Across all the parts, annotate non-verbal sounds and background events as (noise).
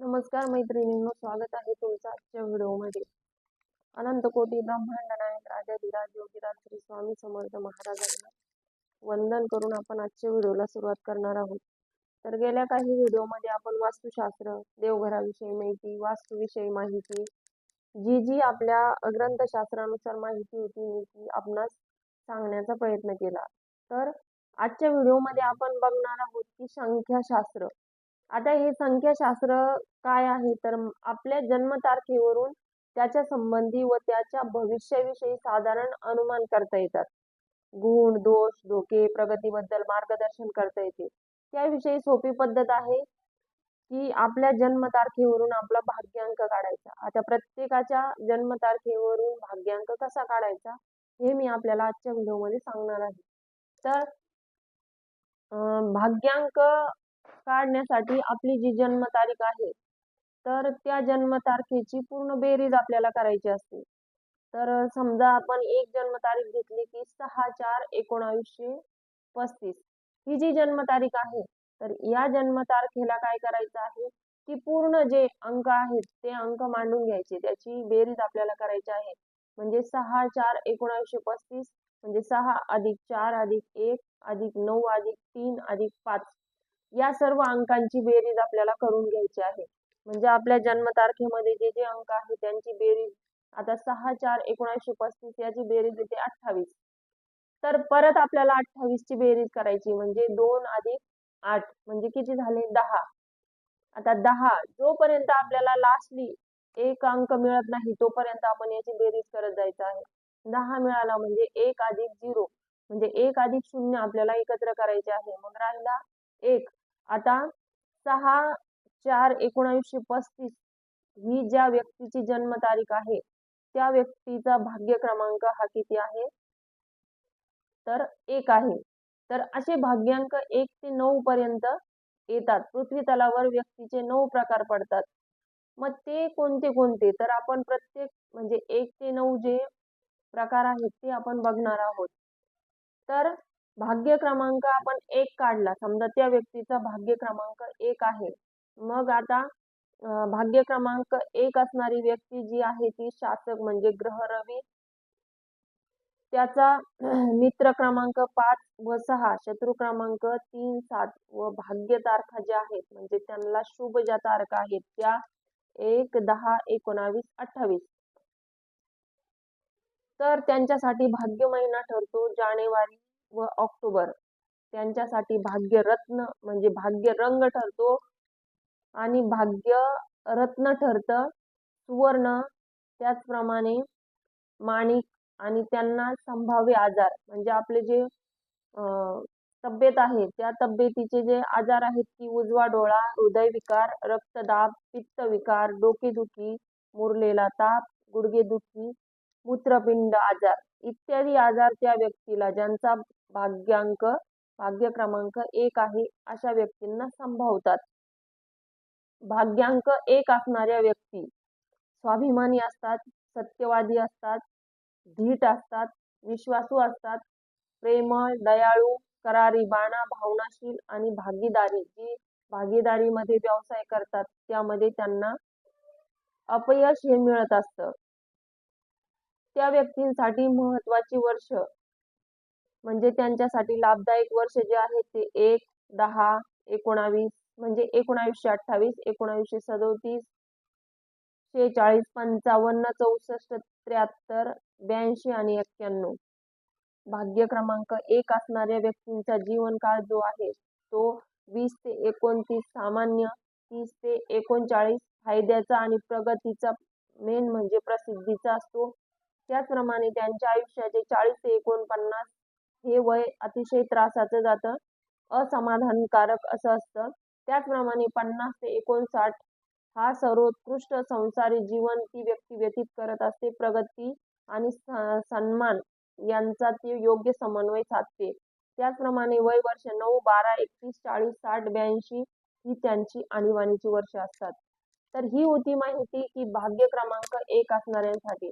नमस्कार मैत्रिणींनो स्वागत आहे तुमचं आजच्या व्हिडिओमध्ये. अनंत कोटी ब्रह्मांड नायक राजाधिराज योगीराज श्री स्वामी समर्थ महाराजांना वंदन करून आपण आजच्या व्हिडिओला सुरुवात करणार आहोत. तर गेल्या काही व्हिडिओमध्ये आपण वास्तुशास्त्र देवघराविषयी माहिती वास्तूविषयी माहिती जी जी आपल्या ग्रंथशास्त्रानुसार माहिती होती मी ती आपणास सांगण्याचा प्रयत्न केला. तर आजच्या व्हिडिओमध्ये आपण बघणार आहोत की संख्याशास्त्र. आता हे संख्याशास्त्र काय आहे? तर आपल्या जन्मतारखेवरून त्याच्या संबंधी व त्याच्या भविष्याविषयी साधारण अनुमान करता येतात. गुण दोष धोके प्रगतीबद्दल मार्गदर्शन करता येते. त्याविषयी सोपी पद्धत आहे की आपल्या जन्मतारखेवरून आपला भाग्यांक काढायचा. आता प्रत्येकाच्या जन्मतारखेवरून भाग्यांक कसा काढायचा हे मी आपल्याला आजच्या व्हिडिओमध्ये सांगणार आहे. तर भाग्यांक काढण्यासाठी आपली जी जन्मतारीख आहे तर त्या जन्मतारखेची पूर्ण बेरीज आपल्याला करायची असते. तर समजा आपण एक जन्मतारीख घेतली की सहा चार एकोणावीसशे पस्तीस. ही जी जन्मतारीख आहे तर या जन्मतारखेला काय करायचं आहे की पूर्ण जे अंक आहेत ते अंक मांडून घ्यायचे. त्याची बेरीज आपल्याला करायची आहे. म्हणजे सहा चार एकोणावीसशे पस्तीस म्हणजे सहा अधिक चार अधिक एक अधिक नऊ अधिक तीन अधिक पाच. या सर्व अंकांची बेरीज आपल्याला करून घ्यायची आहे. म्हणजे आपल्या जन्मतारखेमध्ये जे जे अंक आहे त्यांची बेरीज आता सहा चार एकोणीसशे पस्तीस याची बेरीज येते अठ्ठावीस. तर परत आपल्याला अठ्ठावीस ची बेरीज करायची म्हणजे दोन अधिक आठ म्हणजे किती झाले? दहा. आता दहा जोपर्यंत आपल्याला लास्टली एक अंक मिळत नाही तोपर्यंत आपण याची बेरीज करत जायचं आहे. दहा मिळाला म्हणजे एक अधिक झिरो. म्हणजे एक अधिक शून्य आपल्याला एकत्र करायचे आहे. मग राहिला एक. आता सहा चार एकोणावीसशे पस्तीस ही ज्या व्यक्तीची जन्मतारीख आहे त्या व्यक्तीचा भाग्य क्रमांक हा किती आहे? तर एक आहे. तर असे भाग्यांक एक ते नऊ पर्यंत येतात. पृथ्वी तलावर व्यक्तीचे नऊ प्रकार पडतात. मग ते कोणते कोणते? तर आपण प्रत्येक म्हणजे एक ते नऊ जे प्रकार आहेत ते आपण बघणार आहोत. तर भाग्य क्रमांक आपण एक काढला. समजा त्या व्यक्तीचा भाग्य क्रमांक एक आहे. मग आता भाग्य क्रमांक एक असणारी व्यक्ती जी आहे ती शासक म्हणजे ग्रह रवी. त्याचा (clears throat) मित्र क्रमांक पाच व सहा शत्रू क्रमांक तीन सात व भाग्य तारखा ज्या आहेत म्हणजे त्यांना शुभ ज्या तारखा आहेत त्या एक दहा एकोणावीस अठ्ठावीस. तर त्यांच्यासाठी भाग्य महिना ठरतो जानेवारी व ऑक्टोबर. त्यांच्यासाठी भाग्यरत्न म्हणजे भाग्य रंग ठरतो आणि भाग्य रत्न ठरतं सुवर्ण त्याचप्रमाणे माणिक आणि त्यांना संभाव्य आजार म्हणजे आपले जे तब्येत आहे त्या तब्येतीचे जे आजार आहेत की उजवा डोळा हृदयविकार रक्तदाब पित्तविकार डोकेदुखी मुरलेला ताप गुडघेदुखी मूत्रपिंड आजार. इत्यादी आजार त्या व्यक्तीला ज्यांचा भाग्यांक भाग्य क्रमांक एक आहे अशा व्यक्तींना संभवतात. भाग्यांक एक असणाऱ्या व्यक्ती स्वाभिमानी असतात सत्यवादी असतात धीट असतात विश्वासू असतात. प्रेमळ दयाळू करारी बाणा भावनाशील आणि भागीदारी जी भागीदारीमध्ये व्यवसाय करतात त्यामध्ये त्यांना अपयश हे मिळत असतं. त्या व्यक्तींसाठी महत्वाची वर्ष. म्हणजे त्यांच्यासाठी लाभदायक वर्ष जे आहे ते एक दहा एकोणावीस म्हणजे एकोणावीसशे अठ्ठावीस एकोणावीसशे सदोतीस शेहेचाळीस पंचावन्न चौसष्ट त्र्याहत्तर ब्याऐंशी आणि एक्क्याण्णव. भाग्य क्रमांक एक असणाऱ्या व्यक्तींचा जीवनकाळ जो आहे तो वीस ते एकोणतीस सामान्य तीस ते एकोणचाळीस फायद्याचा आणि प्रगतीचा मेन म्हणजे प्रसिद्धीचा असतो. त्याचप्रमाणे त्यांच्या आयुष्याचे चाळीस ते एकोणपन्नास हे वय अतिशय त्रासाचं जातं. असमाधानकारक असं असतं. त्याचप्रमाणे पन्नास ते एकोणसाठ हा सर्वोत्कृष्ट संसारी जीवन ती व्यक्ती व्यतीत करत असते. प्रगती आणि सन्मान यांचा ती योग्य समन्वय साधते. त्याचप्रमाणे वय वर्ष नऊ बारा एकतीस चाळीस साठ ब्याऐंशी ही त्यांची आणीबाणीची वर्ष असतात. तर ही होती माहिती की भाग्य क्रमांक एक असणाऱ्यांसाठी.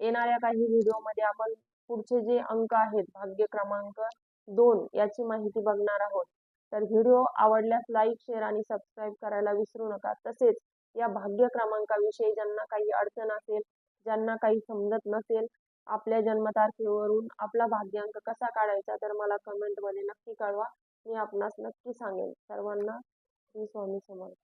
येणाऱ्या काही व्हिडिओमध्ये आपण पुढचे जे अंक आहेत भाग्य क्रमांक दोन याची माहिती बघणार आहोत. तर व्हिडिओ आवडल्यास लाईक शेअर आणि सबस्क्राईब करायला विसरू नका. तसेच या भाग्य क्रमांकाविषयी ज्यांना काही अडचण असेल ज्यांना काही समजत नसेल आपल्या जन्मतारखेवरून आपला भाग्यांक कसा काढायचा तर मला कमेंटमध्ये नक्की कळवा. मी आपणास नक्की सांगेन. सर्वांना श्री स्वामी समर्थ.